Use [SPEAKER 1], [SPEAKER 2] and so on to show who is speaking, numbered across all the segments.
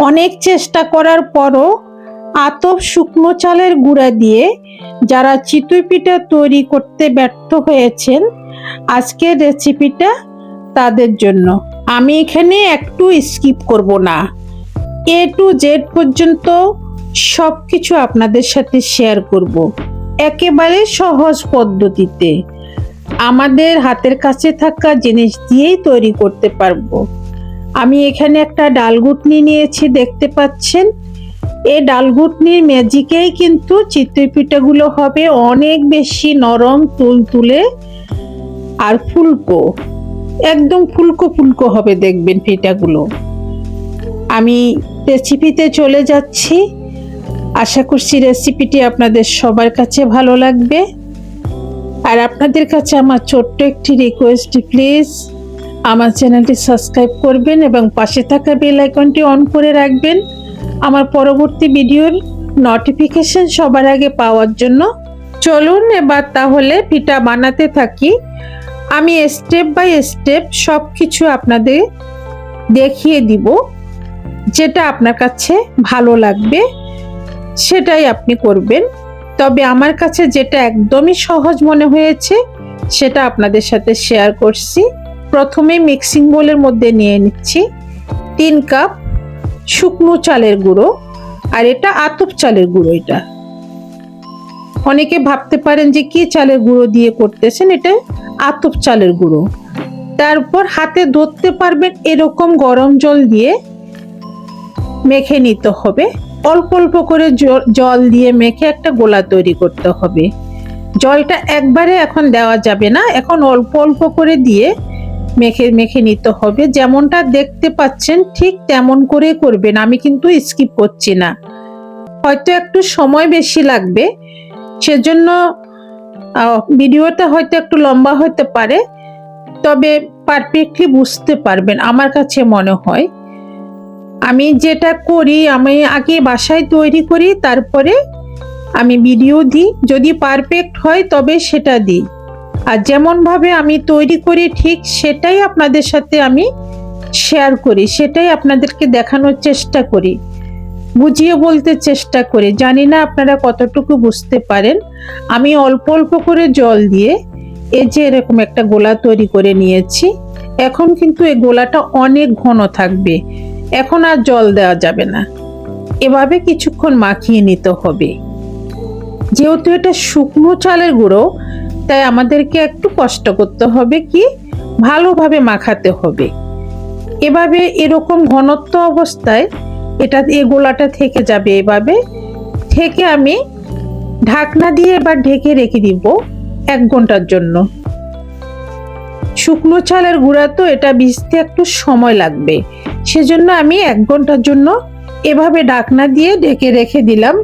[SPEAKER 1] অনেক চেষ্টা করার পরও আতপ শুকনো চালের গুঁড়া দিয়ে যারা চিতই পিঠা তৈরি করতে ব্যর্থ হয়েছেন, আজকের রেসিপিটা তাদের জন্য। আমি এখানে একটু স্কিপ করব না। এ টু জেড পর্যন্ত সব কিছু আপনাদের সাথে শেয়ার করব। একেবারে সহজ পদ্ধতিতে। আমাদের হাতের কাছে থাকা জিনিস দিয়েই তৈরি করতে পারব। আমি এখানে একটা ডালগুটনি নিয়েছি, দেখতে পাচ্ছেন? এই ডালগুটনির ম্যাজিকেই কিন্তু চিতই পিঠাগুলো হবে অনেক বেশি নরম, তুলতুলে আর ফুলকো। একদম ফুলকো ফুলকো হবে দেখবেন পিঠাগুলো। আমি রেসিপিতে চলে যাচ্ছি। আশা করছি রেসিপিটি আপনাদের সবার কাছে ভালো লাগবে। আর আপনাদের কাছে আমার ছোট্ট একটি রিকোয়েস্ট, প্লিজ। আমার চ্যানেলটি সাবস্ক্রাইব করবেন এবং পাশে থাকা বেল আইকনটি অন করে রাখবেন। আমার পরবর্তী ভিডিওর নোটিফিকেশন সবার আগে পাওয়ার জন্য চলুন এবার তাহলে পিঠা বানাতে থাকি। আমি স্টেপ বাই স্টেপ সব কিছু আপনাদের দেখিয়ে দিব, যেটা আপনার কাছে ভালো লাগবে, সেটাই আপনি করবেন। তবে আমার কাছে যেটা একদমই সহজ মনে হয়েছে, সেটা আপনাদের সাথে শেয়ার করছি। প্রথমে মিক্সিং বোলের মধ্যে নিয়ে নিচ্ছি তিন কাপ শুকনো চালের গুঁড়ো, আর এটা আতপ চালের গুঁড়ো এটা। অনেকে ভাবতে পারেন যে কি চালের গুঁড়ো দিয়ে করতেছেন, এটা আতপ চালের গুঁড়ো। তারপর হাতে ধরতে পারবেন এরকম গরম জল দিয়ে মেখে নিতে হবে। অল্প অল্প করে জল দিয়ে মেখে একটা গোলা তৈরি করতে হবে। জলটা একবারে এখন দেওয়া যাবে না, এখন অল্প অল্প করে দিয়ে মেখে মেখে নিতে হবে। যেমনটা দেখতে পাচ্ছেন, ঠিক তেমন করে করবেন। আমি কিন্তু স্কিপ করছি না। হয়তো একটু সময় বেশি লাগবে। সেজন্য ভিডিওটা হয়তো একটু লম্বা হতে পারে। তবে পারফেক্টলি বুঝতে পারবেন, আমার কাছে মনে হয়। আমি যেটা করি, আমি আগে বাসায় তৈরি করি, তারপরে আমি ভিডিও দিই। যদি পারফেক্ট হয়, তবে সেটা দিই। আর যেমনভাবে আমি তৈরি করি, ঠিক সেটাই আপনাদের সাথে আমি শেয়ার করি, সেটাই আপনাদেরকে দেখানোর চেষ্টা করি, বুঝিয়ে বলতে চেষ্টা করি। জানি না আপনারা কতটুকু বুঝতে পারেন। আমি অল্প অল্প করে জল দিয়ে এই যে এরকম একটা গোলা তৈরি করে নিয়েছি। এখন কিন্তু এই গোলাটা অনেক ঘন থাকবে। এখন আর জল দেওয়া যাবে না। এভাবে কিছুক্ষণ মাখিয়ে নিতে হবে। যেহেতু এটা শুকনো চালের গুঁড়ো তাই আমাদেরকে একটু কষ্ট করতে হবে কি? ভালোভাবে মাখাতে হবে। এভাবে এরকম ঘনত্ব অবস্থায় এটা এই গোলাটা থেকে যাবে এভাবে। থেকে আমি ঢাকনা দিয়ে এবার ঢেকে রেখে দিব এক ঘণ্টার জন্য। শুকনো চালের গুঁড়া তো এটা ভিজতে একটু সময় লাগবে। সেজন্য আমি এক ঘণ্টার জন্য এভাবে ঢাকনা দিয়ে ঢেকে রেখে দিলাম।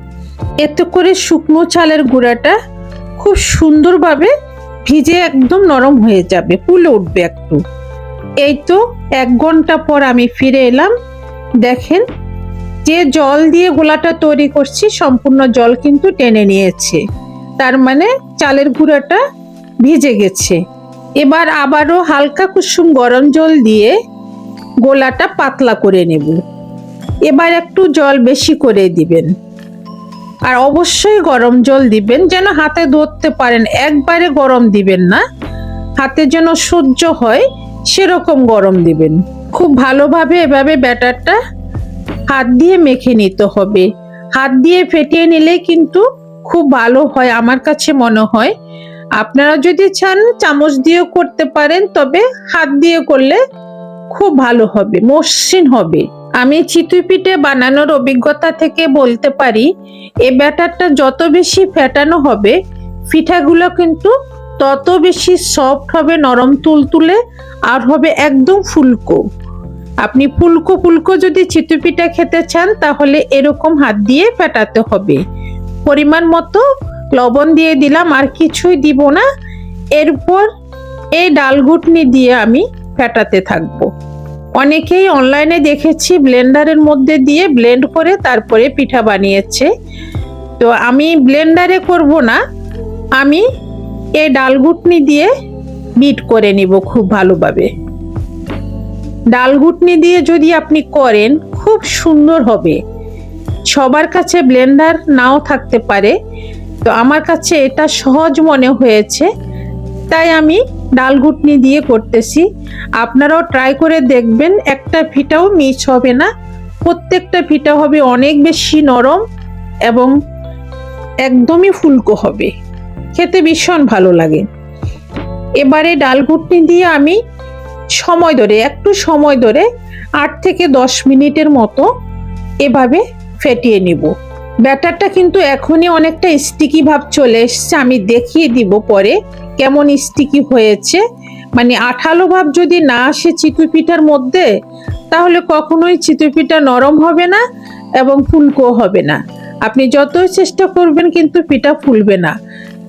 [SPEAKER 1] এতে করে শুকনো চালের গুঁড়াটা খুব সুন্দরভাবে ভিজে একদম নরম হয়ে যাবে, ফুলে উঠবে একটু। এই তো এক ঘণ্টা পর আমি ফিরে এলাম। দেখেন, যে জল দিয়ে গোলাটা তৈরি করছি, সম্পূর্ণ জল কিন্তু টেনে নিয়েছে। তার মানে চালের গুঁড়াটা ভিজে গেছে। এবার আবারও হালকা কুসুম গরম জল দিয়ে গোলাটা পাতলা করে নেব। এবার একটু জল বেশি করে দিবেন। আর অবশ্যই গরম জল দিবেন, যেন হাতে ধরতে পারেন, একবারে গরম দিবেন না। হাতে যেন সহ্য হয়, সেরকম গরম দিবেন। খুব ভালোভাবে এভাবে ব্যাটারটা হাত দিয়ে মেখে নিতে হবে। হাত দিয়ে ফেটিয়ে নিলে কিন্তু খুব ভালো হয়, আমার কাছে মনে হয়। আপনারা যদি চান, চামচ দিয়েও করতে পারেন, তবে হাত দিয়ে করলে খুব ভালো হবে, মসৃণ হবে। আমি চিতই পিঠে বানানোর অভিজ্ঞতা থেকে বলতে পারি, এ ব্যাটারটা যত বেশি ফেটানো হবে, পিঠাগুলো কিন্তু তত বেশি সফট হবে, নরম তুলতুলে, আর হবে একদম ফুলকো। আপনি ফুলকো ফুলকো যদি চিতই পিঠা খেতে চান, তাহলে এরকম হাত দিয়ে ফেটাতে হবে। পরিমাণ মতো লবণ দিয়ে দিলাম, আর কিছুই দিব না। এরপর এই ডাল ঘুটনি দিয়ে আমি ফেটাতে থাকব। অনেকেই অনলাইনে দেখেছি ব্লেন্ডারের মধ্যে দিয়ে ব্লেন্ড করে তারপরে পিঠা বানিয়েছে। তো আমি ব্লেন্ডারে করব না, আমি এই ডাল ঘুটনি দিয়ে বিট করে নিব খুব ভালোভাবে। ডাল ঘুটনি দিয়ে যদি আপনি করেন, খুব সুন্দর হবে। সবার কাছে ব্লেন্ডার নাও থাকতে পারে। তো আমার কাছে এটা সহজ মনে হয়েছে, তাই আমি ডাল ঘুটনি দিয়ে করতেছি। আপনারাও ট্রাই করে দেখবেন, একটা ফিটাও মিস হবে না। প্রত্যেকটা ফিটা হবে অনেক বেশি নরম এবং একদমই ফুলকো হবে। খেতে ভীষণ ভালো লাগে। এবারে ডাল ঘুটনি দিয়ে আমি সময় ধরে, একটু সময় ধরে আট থেকে দশ মিনিটের মতো এভাবে ফেটিয়ে নিব। ব্যাটারটা কিন্তু এখনই অনেকটা স্টিকি ভাব চলে এসছে, আমি দেখিয়ে দিব পরে কেমন স্টিকি হয়েছে। মানে আঠালো ভাব যদি না আসে চিতই পিঠার মধ্যে, তাহলে কখনোই চিতই পিঠা নরম হবে না এবং ফুলকো হবে না। আপনি যতই চেষ্টা করবেন কিন্তু পিঠা ফুলবে না।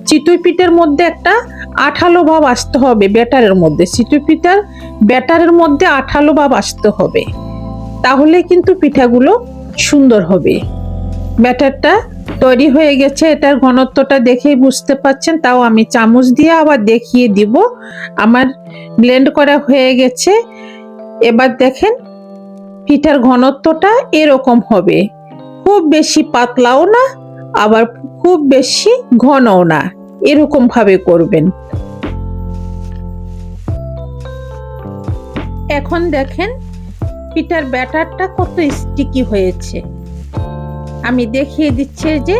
[SPEAKER 1] চিতই পিঠার মধ্যে একটা আঠালো ভাব আসতে হবে ব্যাটারের মধ্যে, চিতই পিঠার ব্যাটারের মধ্যে আঠালো ভাব আসতে হবে। তাহলে কিন্তু পিঠাগুলো সুন্দর হবে। ব্যাটারটা তৈরি হয়ে গেছে, এটার ঘনত্বটা দেখেই বুঝতে পাচ্ছেন, তাও আমি চামচ দিয়ে আবার দেখিয়ে দিব। আমার ব্লেন্ড করা হয়ে গেছে। এবার দেখেন, পিঠার ঘনত্বটা এরকম হবে। খুব বেশি পাতলাও না, আবার খুব বেশি ঘনও না। এরকম ভাবে করবেন। এখন দেখেন, পিঠার ব্যাটারটা কত স্টিকি হয়েছে। আমি দেখিয়ে দিচ্ছি যে,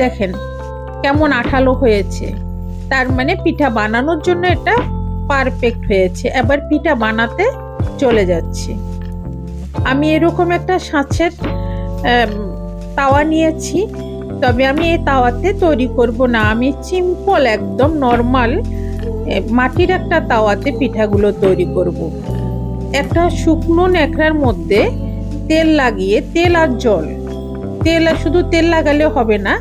[SPEAKER 1] দেখেন কেমন আঠালো হয়েছে। তার মানে পিঠা বানানোর জন্য এটা পারফেক্ট হয়েছে। এবার পিঠা বানাতে চলে যাচ্ছি। আমি এরকম একটা সাঁচের তাওয়া নিয়েছি। তবে আমি এই তাওয়াতে তৈরি করব না। আমি সিম্পল একদম নর্মাল মাটির একটা তাওয়াতে পিঠাগুলো তৈরি করব। একটা শুকনো ন্যাকড়ার মধ্যে তেল লাগিয়ে, তেল আর জল। তেল আর শুধু তেল লাগালে হবে না,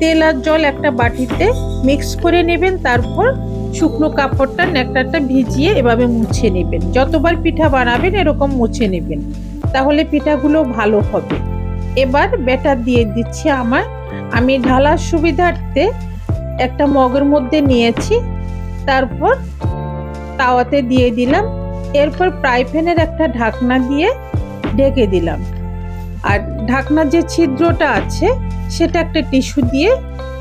[SPEAKER 1] তেল আর জল একটা বাটিতে মিক্স করে নেবেন, তারপর শুকনো কাপড়টা ন্যাকড়াটা ভিজিয়ে এভাবে মুছে নেবেন। যতবার পিঠা বানাবেন, এরকম মুছে নেবেন। তাহলে পিঠাগুলো ভালো হবে। এবার ব্যাটার দিয়ে দিচ্ছি আমার। আমি ঢালার সুবিধার্থে একটা মগের মধ্যে নিয়েছি। তারপর তাওয়াতে দিয়ে দিলাম। এরপর ফ্রাই প্যানের একটা ঢাকনা দিয়ে ঢেকে দিলাম। আর ঢাকনার যে ছিদ্রটা আছে, সেটা একটা টিস্যু দিয়ে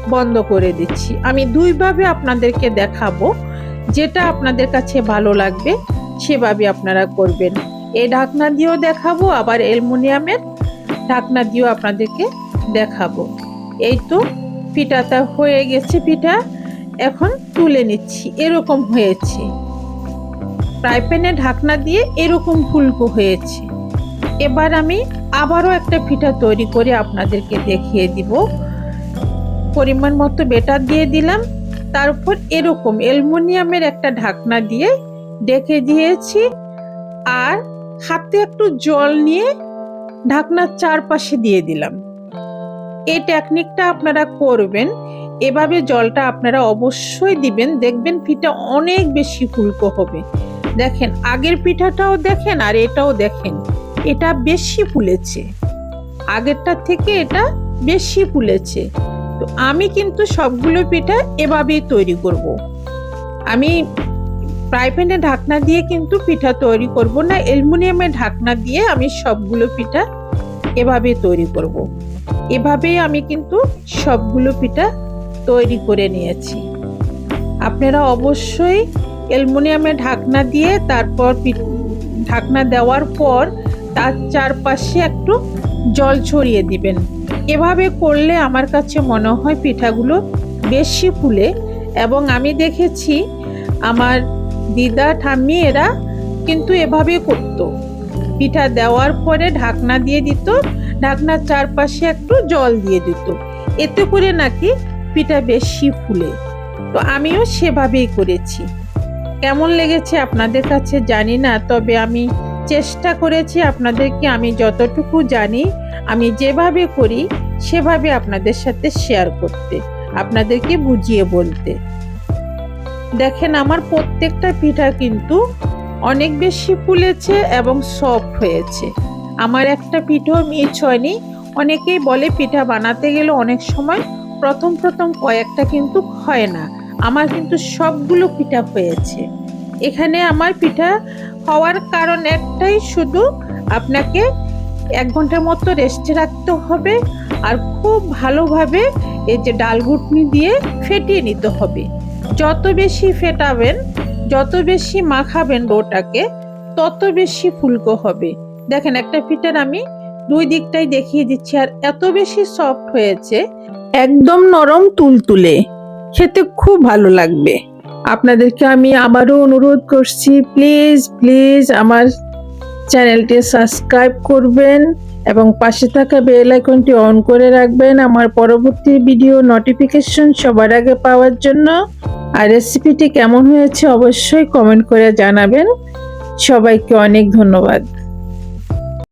[SPEAKER 1] বন্ধ করে দিচ্ছি। আমি দুইভাবে আপনাদেরকে দেখাবো। যেটা আপনাদের কাছে ভালো লাগবে, সেভাবে আপনারা করবেন। এই ঢাকনা দিয়েও দেখাবো, আবার অ্যালুমিনিয়ামের ঢাকনা দিয়েও আপনাদেরকে দেখাবো। এই তো পিঠাটা হয়ে গেছে, পিঠা এখন তুলে নিচ্ছি। এরকম হয়েছে। ফ্রাই প্যানে ঢাকনা দিয়ে এরকম ফুলকো হয়েছে। এবার আমি আবারও একটা পিঠা তৈরি করে আপনাদেরকে দেখিয়ে দিব। পরিমাণ মতো বেটার দিয়ে দিলাম। তারপর এরকম অ্যালুমিনিয়ামের একটা ঢাকনা দিয়ে ডেকে দিয়েছি। আর হাতে একটু জল নিয়ে ঢাকনার চারপাশে দিয়ে দিলাম। এই টেকনিকটা আপনারা করবেন। এভাবে জলটা আপনারা অবশ্যই দিবেন। দেখবেন পিঠা অনেক বেশি ফুলকো হবে। দেখেন, আগের পিঠাটাও দেখেন আর এটাও দেখেন। এটা বেশি ফুলেছে আগেরটার থেকে এটা বেশি ফুলেছে তো আমি কিন্তু সবগুলো পিঠা এভাবেই তৈরি করব। আমি ফ্রাই প্যানে ঢাকনা দিয়ে কিন্তু পিঠা তৈরি করব না অ্যালুমিনিয়ামের ঢাকনা দিয়ে আমি সবগুলো পিঠা এভাবেই তৈরি করব। এভাবেই আমি কিন্তু সবগুলো পিঠা তৈরি করে নিয়েছি আপনারা অবশ্যই অ্যালুমিনিয়ামের ঢাকনা দিয়ে তারপর ঢাকনা দেওয়ার পর তার চারপাশে একটু জল ছড়িয়ে দিবেন। এভাবে করলে আমার কাছে মনে হয় পিঠাগুলো বেশি ফুলে এবং আমি দেখেছি আমার দিদা ঠাম্মি এরা কিন্তু এভাবে করতো। পিঠা দেওয়ার পরে ঢাকনা দিয়ে দিত, ঢাকনার চারপাশে একটু জল দিয়ে দিত। এতে করে নাকি পিঠা বেশি ফুলে। তো আমিও সেভাবেই করেছি। কেমন লেগেছে আপনাদের কাছে জানি না, তবে আমি চেষ্টা করেছি আপনাদেরকে আমি যতটুকু জানি, আমি যেভাবে করি, সেভাবে আপনাদের সাথে শেয়ার করতে, আপনাদেরকে বুঝিয়ে বলতে। দেখেন, আমার প্রত্যেকটা পিঠা কিন্তু অনেক বেশি ফুলেছে এবং সফট হয়েছে। আমার একটা পিঠো মিস হয়নি। অনেকেই বলে পিঠা বানাতে গেলে অনেক সময় প্রথম প্রথম কয়েকটা কিন্তু হয় না। আমার কিন্তু সবগুলো পিঠা হয়েছে। এখানে আমার পিঠা হওয়ার কারণ একটাই, শুধু আপনাকে এক ঘণ্টার মতো রেস্টে রাখতে হবে আর খুব ভালোভাবে এই যে ডাল ঘুটনি দিয়ে ফেটিয়ে নিতে হবে। যত বেশি ফেটাবেন, যত বেশি মাখাবেন ডোটাকে, তত বেশি ফুলকো হবে। দেখেন, একটা পিঠার আমি দুই দিকটাই দেখিয়ে দিচ্ছি, আর এত বেশি সফট হয়েছে, একদম নরম তুলতুলে। খেতে খুব ভালো লাগবে। আপনাদেরকে আমি আবারও অনুরোধ করছি প্লিজ প্লিজ আমার চ্যানেলটি সাবস্ক্রাইব করবেন এবং পাশে থাকা বেল আইকনটি অন করে রাখবেন। আমার পরবর্তী ভিডিও নোটিফিকেশন সবার আগে পাওয়ার জন্য। আর রেসিপিটি কেমন হয়েছে অবশ্যই কমেন্ট করে জানাবেন। সবাইকে অনেক ধন্যবাদ।